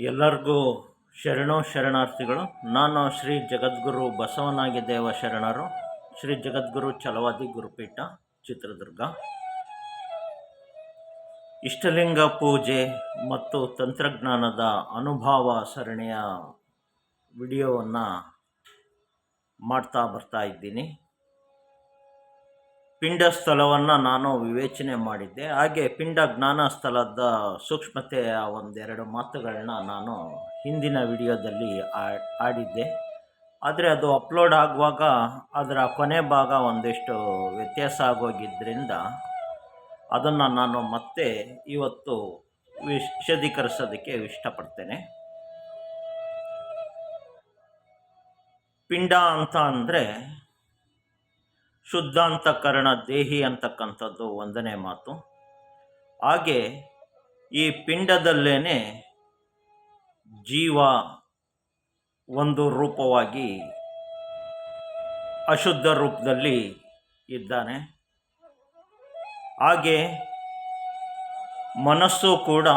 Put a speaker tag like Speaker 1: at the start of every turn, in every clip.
Speaker 1: ಎಲ್ಲರಿಗೂ ಶರಣೋ ಶರಣಾರ್ಥಿಗಳು, ನಾನು ಶ್ರೀ ಜಗದ್ಗುರು ಬಸವನಾಗಿದ್ದೇವ ಶರಣರು, ಶ್ರೀ ಜಗದ್ಗುರು ಚಲವಾದಿ ಗುರುಪೀಠ, ಚಿತ್ರದುರ್ಗ. ಇಷ್ಟಲಿಂಗ ಪೂಜೆ ಮತ್ತು ತಂತ್ರಜ್ಞಾನದ ಅನುಭವ ಸರಣಿಯ ವಿಡಿಯೋವನ್ನು ಮಾಡ್ತಾ ಬರ್ತಾ ಇದ್ದೀನಿ. ಪಿಂಡ ಸ್ಥಳವನ್ನು ನಾನು ವಿವೇಚನೆ ಮಾಡಿದ್ದೆ. ಹಾಗೆ ಪಿಂಡ ಜ್ಞಾನ ಸ್ಥಳದ ಸೂಕ್ಷ್ಮತೆಯ ಒಂದೆರಡು ಮಾತುಗಳನ್ನ ನಾನು ಹಿಂದಿನ ವಿಡಿಯೋದಲ್ಲಿ ಆಡಿದ್ದೆ. ಆದರೆ ಅದು ಅಪ್ಲೋಡ್ ಆಗುವಾಗ ಅದರ ಕೊನೆ ಭಾಗ ಒಂದಿಷ್ಟು ವ್ಯತ್ಯಾಸ ಆಗೋಗಿದ್ದರಿಂದ ಅದನ್ನು ನಾನು ಮತ್ತೆ ಇವತ್ತು ವಿಶದೀಕರಿಸೋದಕ್ಕೆ ಇಷ್ಟಪಡ್ತೇನೆ. ಪಿಂಡ ಅಂತ ಅಂದರೆ ಶುದ್ಧಾಂತಕರಣ ದೇಹಿ ಅಂತಕ್ಕಂಥದ್ದು ಒಂದನೇ ಮಾತು. ಹಾಗೆ ಈ ಪಿಂಡದಲ್ಲೇ ಜೀವ ಒಂದು ರೂಪವಾಗಿ ಅಶುದ್ಧ ರೂಪದಲ್ಲಿ ಇದ್ದಾನೆ. ಹಾಗೆ ಮನಸ್ಸು ಕೂಡ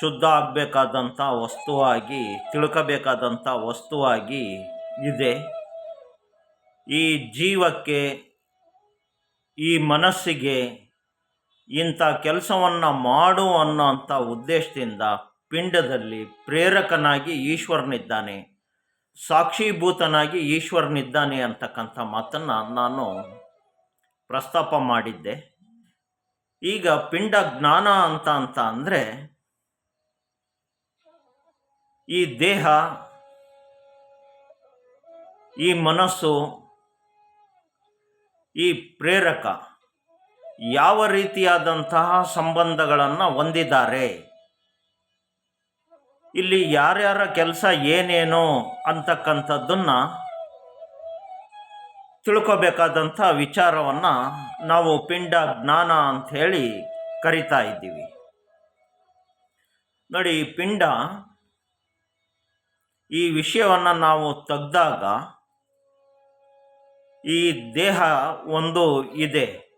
Speaker 1: ಶುದ್ಧ ಆಗಬೇಕಾದಂಥ ವಸ್ತುವಾಗಿ, ತಿಳ್ಕಬೇಕಾದಂಥ ವಸ್ತುವಾಗಿ ಇದೆ. ಈ ಜೀವಕ್ಕೆ, ಈ ಮನಸ್ಸಿಗೆ ಇಂಥ ಕೆಲಸವನ್ನು ಮಾಡು ಅನ್ನೋಂಥ ಉದ್ದೇಶದಿಂದ ಪಿಂಡದಲ್ಲಿ ಪ್ರೇರಕನಾಗಿ ಈಶ್ವರನಿದ್ದಾನೆ, ಸಾಕ್ಷೀಭೂತನಾಗಿ ಈಶ್ವರನಿದ್ದಾನೆ ಅಂತಕ್ಕಂಥ ಮಾತನ್ನು ನಾನು ಪ್ರಸ್ತಾಪ ಮಾಡಿದ್ದೆ. ಈಗ ಪಿಂಡ ಜ್ಞಾನ ಅಂತ ಅಂತ ಅಂದರೆ, ಈ ದೇಹ, ಈ ಮನಸ್ಸು ಈ ಪ್ರೇರಕ ಯಾವ ರೀತಿಯಾದಂತಹ ಸಂಬಂಧಗಳನ್ನು ಹೊಂದಿದ್ದಾರೆ? ಇಲ್ಲಿ ಯಾರ್ಯಾರ ಕೆಲಸ ಏನೇನು ಅಂತಕ್ಕಂಥದ್ದನ್ನು ತಿಳ್ಕೋಬೇಕಾದಂಥ ವಿಚಾರವನ್ನು ನಾವು ಪಿಂಡ ಜ್ಞಾನ ಅಂಥೇಳಿ ಕರಿತಾ ಇದ್ದೀವಿ. ನೋಡಿ, ಪಿಂಡ ಈ ವಿಷಯವನ್ನು ನಾವು ತೆಗ್ದಾಗ ಈ ದೇಹ ಒಂದು ಇದೆ.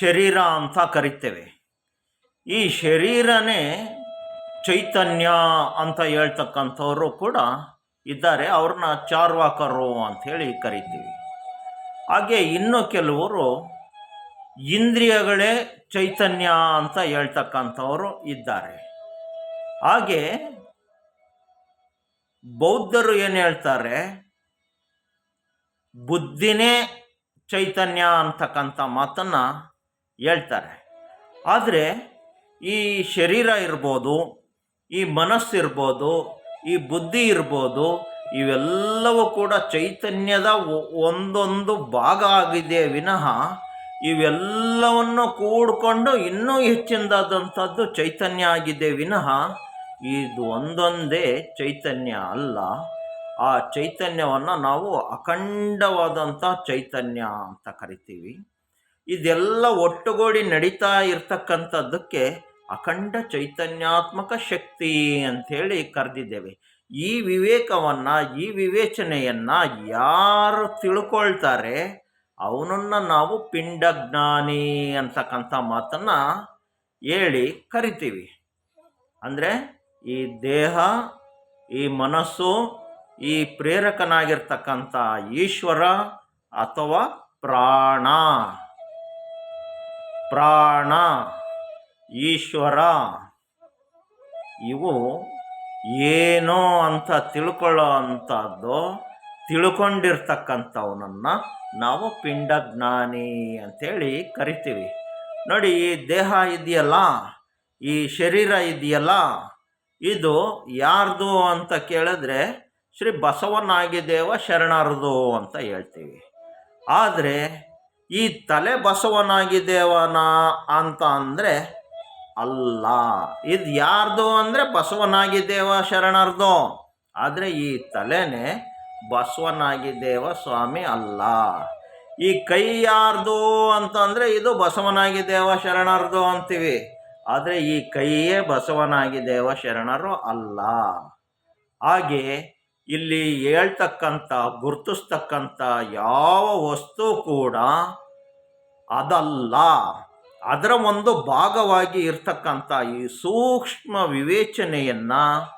Speaker 1: ಶರೀರ ಅಂತ ಕರಿತೇವೆ. ಈ ಶರೀರನೇ ಚೈತನ್ಯ ಅಂತ ಹೇಳ್ತಕ್ಕಂಥವರು ಕೂಡ ಇದ್ದಾರೆ. ಅವ್ರನ್ನ ಚಾರ್ವಾಕರು ಅಂಥೇಳಿ ಕರಿತೀವಿ. ಹಾಗೆ ಇನ್ನು ಕೆಲವರು ಇಂದ್ರಿಯಗಳೇ ಚೈತನ್ಯ ಅಂತ ಹೇಳ್ತಕ್ಕಂಥವರು ಇದ್ದಾರೆ. ಹಾಗೆ ಬೌದ್ಧರು ಏನು ಹೇಳ್ತಾರೆ? ಬುದ್ಧಿನೇ ಚೈತನ್ಯ ಅಂತಕ್ಕಂಥ ಮಾತನ್ನು ಹೇಳ್ತಾರೆ. ಆದರೆ ಈ ಶರೀರ ಇರ್ಬೋದು, ಈ ಮನಸ್ಸಿರ್ಬೋದು ಈ ಬುದ್ಧಿ ಇರ್ಬೋದು, ಇವೆಲ್ಲವೂ ಕೂಡ ಚೈತನ್ಯದ ಒಂದೊಂದು ಭಾಗ ಆಗಿದೆ ವಿನಃ ಇವೆಲ್ಲವನ್ನು ಕೂಡಿಕೊಂಡು ಇನ್ನೂ ಹೆಚ್ಚಿನದಾದಂಥದ್ದು ಚೈತನ್ಯ ಆಗಿದೆ ವಿನಃ ಇದು ಒಂದೊಂದೇ ಚೈತನ್ಯ ಅಲ್ಲ. ಆ ಚೈತನ್ಯವನ್ನು ನಾವು ಅಖಂಡವಾದಂಥ ಚೈತನ್ಯ ಅಂತ ಕರಿತೀವಿ. ಇದೆಲ್ಲ ಒಟ್ಟುಗೂಡಿ ನಡೀತಾ ಇರ್ತಕ್ಕಂಥದ್ದಕ್ಕೆ ಅಖಂಡ ಚೈತನ್ಯಾತ್ಮಕ ಶಕ್ತಿ ಅಂಥೇಳಿ ಕರೆದಿದ್ದೇವೆ. ಈ ವಿವೇಕವನ್ನು, ಈ ವಿವೇಚನೆಯನ್ನು ಯಾರು ತಿಳ್ಕೊಳ್ತಾರೆ ಅವನನ್ನು ನಾವು ಪಿಂಡಜ್ಞಾನಿ ಅಂತಕ್ಕಂಥ ಮಾತನ್ನು ಹೇಳಿ ಕರಿತೀವಿ. ಅಂದರೆ ಈ ದೇಹ, ಈ ಮನಸ್ಸು ಈ ಪ್ರೇರಕನಾಗಿರ್ತಕ್ಕಂಥ ಈಶ್ವರ ಅಥವಾ ಪ್ರಾಣ? ಪ್ರಾಣ, ಈಶ್ವರ. ಇವು ಏನೋ ಅಂತ ತಿಳ್ಕೊಳ್ಳೋ ಅಂಥದ್ದು, ತಿಳ್ಕೊಂಡಿರ್ತಕ್ಕಂಥವನನ್ನು ನಾವು ಪಿಂಡಜ್ಞಾನಿ ಅಂಥೇಳಿ ಕರಿತೀವಿ. ನೋಡಿ, ಈ ದೇಹ ಇದೆಯಲ್ಲ, ಈ ಶರೀರ ಇದೆಯಲ್ಲ, ಇದು ಯಾರ್ದು ಅಂತ ಕೇಳಿದ್ರೆ ಶ್ರೀ ಬಸವನಾಗಿದೇವ ಶರಣರದು ಅಂತ ಹೇಳ್ತೀವಿ. ಆದರೆ ಈ ತಲೆ ಬಸವನಾಗಿದೇವನ ಅಂತ ಅಂದರೆ ಅಲ್ಲ. ಇದು ಯಾರ್ದು ಅಂದರೆ ಬಸವನಾಗಿದ್ದೇವ ಶರಣರ್ದು. ಆದರೆ ಈ ತಲೆನೇ ಬಸವನಾಗಿದ್ದೇವ ಸ್ವಾಮಿ ಅಲ್ಲ. ಈ ಕೈ ಯಾರ್ದು ಅಂತಂದರೆ ಇದು ಬಸವನಾಗಿದ್ದೇವ ಶರಣರ್ದು ಅಂತೀವಿ. ಆದರೆ ಈ ಕೈಯೇ ಬಸವನಾಗಿದ್ದೇವ ಶರಣರು ಅಲ್ಲ. ಹಾಗೆ ಇಲ್ಲಿ ಹೇಳ್ತಕ್ಕಂಥ, ಗುರುತಿಸ್ತಕ್ಕಂಥ ಯಾವ ವಸ್ತು ಕೂಡ ಅದಲ್ಲ. ಅದರ ಒಂದು ಭಾಗವಾಗಿ ಇರ್ತಕ್ಕಂಥ ಈ ಸೂಕ್ಷ್ಮ ವಿವೇಚನೆಯನ್ನು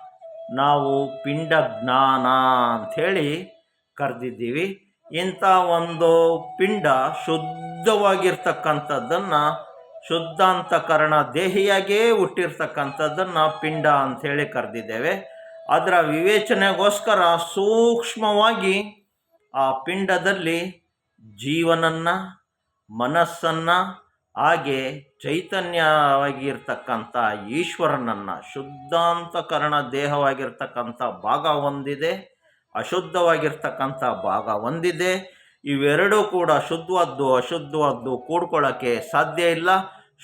Speaker 1: ನಾವು ಪಿಂಡ ಜ್ಞಾನ ಅಂಥೇಳಿ ಕರೆದಿದ್ದೀವಿ. ಇಂಥ ಒಂದು ಪಿಂಡ ಶುದ್ಧವಾಗಿರ್ತಕ್ಕಂಥದ್ದನ್ನು, ಶುದ್ಧಾಂತಕರಣ ದೇಹಿಯಾಗೇ ಹುಟ್ಟಿರ್ತಕ್ಕಂಥದ್ದನ್ನು ಪಿಂಡ ಅಂಥೇಳಿ ಕರೆದಿದ್ದೇವೆ. ಅದರ ವಿವೇಚನೆಗೋಸ್ಕರ ಸೂಕ್ಷ್ಮವಾಗಿ ಆ ಪಿಂಡದಲ್ಲಿ ಜೀವನನ್ನು, ಮನಸ್ಸನ್ನು, ಹಾಗೆ ಚೈತನ್ಯವಾಗಿರ್ತಕ್ಕಂಥ ಈಶ್ವರನನ್ನು, ಶುದ್ಧಾಂತಕರಣ ದೇಹವಾಗಿರ್ತಕ್ಕಂಥ ಭಾಗ ಹೊಂದಿದೆ, ಅಶುದ್ಧವಾಗಿರ್ತಕ್ಕಂಥ ಭಾಗ ಹೊಂದಿದೆ. ಇವೆರಡೂ ಕೂಡ ಶುದ್ಧವಾದ್ದು ಅಶುದ್ಧವಾದ್ದು ಕೂಡ್ಕೊಳ್ಳೋಕ್ಕೆ ಸಾಧ್ಯ ಇಲ್ಲ.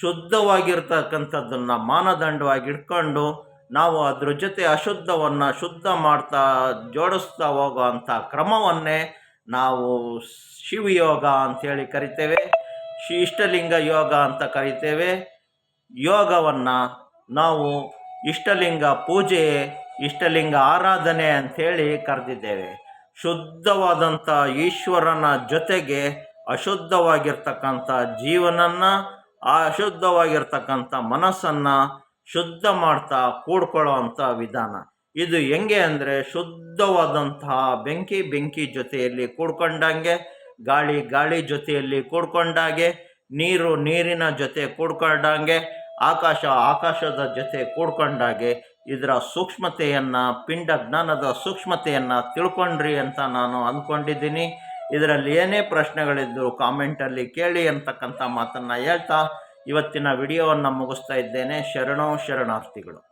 Speaker 1: ಶುದ್ಧವಾಗಿರ್ತಕ್ಕಂಥದ್ದನ್ನು ಮಾನದಂಡವಾಗಿ ಇಟ್ಕೊಂಡು ನಾವು ಅದ್ರ ಜೊತೆ ಅಶುದ್ಧವನ್ನು ಶುದ್ಧ ಮಾಡ್ತಾ ಜೋಡಿಸ್ತಾ ಹೋಗುವಂಥ ಕ್ರಮವನ್ನೇ ನಾವು ಶಿವಯೋಗ ಅಂಥೇಳಿ ಕರಿತೇವೆ. ಶಿ ಇಷ್ಟಲಿಂಗ ಯೋಗ ಅಂತ ಕರಿತೇವೆ. ಯೋಗವನ್ನು ನಾವು ಇಷ್ಟಲಿಂಗ ಪೂಜೆ, ಇಷ್ಟಲಿಂಗ ಆರಾಧನೆ ಅಂಥೇಳಿ ಕರೆದಿದ್ದೇವೆ. ಶುದ್ಧವಾದಂಥ ಈಶ್ವರನ ಜೊತೆಗೆ ಅಶುದ್ಧವಾಗಿರ್ತಕ್ಕಂಥ ಜೀವನನ್ನು, ಆ ಅಶುದ್ಧವಾಗಿರ್ತಕ್ಕಂಥ ಮನಸ್ಸನ್ನು ಶುದ್ಧ ಮಾಡ್ತಾ ಕೂಡ್ಕೊಳ್ಳೋ ಅಂಥ ವಿಧಾನ. ಇದು ಹೆಂಗೆ ಅಂದರೆ ಶುದ್ಧವಾದಂತಹ ಬೆಂಕಿ ಬೆಂಕಿ ಜೊತೆಯಲ್ಲಿ ಕೂಡ್ಕೊಂಡಂಗೆ, ಗಾಳಿ ಗಾಳಿ ಜೊತೆಯಲ್ಲಿ ಕೂಡ್ಕೊಂಡಾಗೆ, ನೀರು ನೀರಿನ ಜೊತೆ ಕೂಡ್ಕೊಂಡಂಗೆ, ಆಕಾಶ ಆಕಾಶದ ಜೊತೆ ಕೂಡ್ಕೊಂಡಾಗೆ ಇದರ ಸೂಕ್ಷ್ಮತೆಯನ್ನು, ಪಿಂಡ ಜ್ಞಾನದ ಸೂಕ್ಷ್ಮತೆಯನ್ನು ತಿಳ್ಕೊಂಡ್ರಿ ಅಂತ ನಾನು ಅಂದ್ಕೊಂಡಿದ್ದೀನಿ ಇದರಲ್ಲಿ ಏನೇ ಪ್ರಶ್ನೆಗಳಿದ್ದರೂ ಕಾಮೆಂಟಲ್ಲಿ ಕೇಳಿ ಅಂತಕ್ಕಂಥ ಮಾತನ್ನು ಹೇಳ್ತಾ ಇವತ್ತಿನ ವಿಡಿಯೋವನ್ನು ಮುಗಿಸ್ತಾ ಇದ್ದೇನೆ. ಶರಣೋ ಶರಣಾರ್ಥಿಗಳು.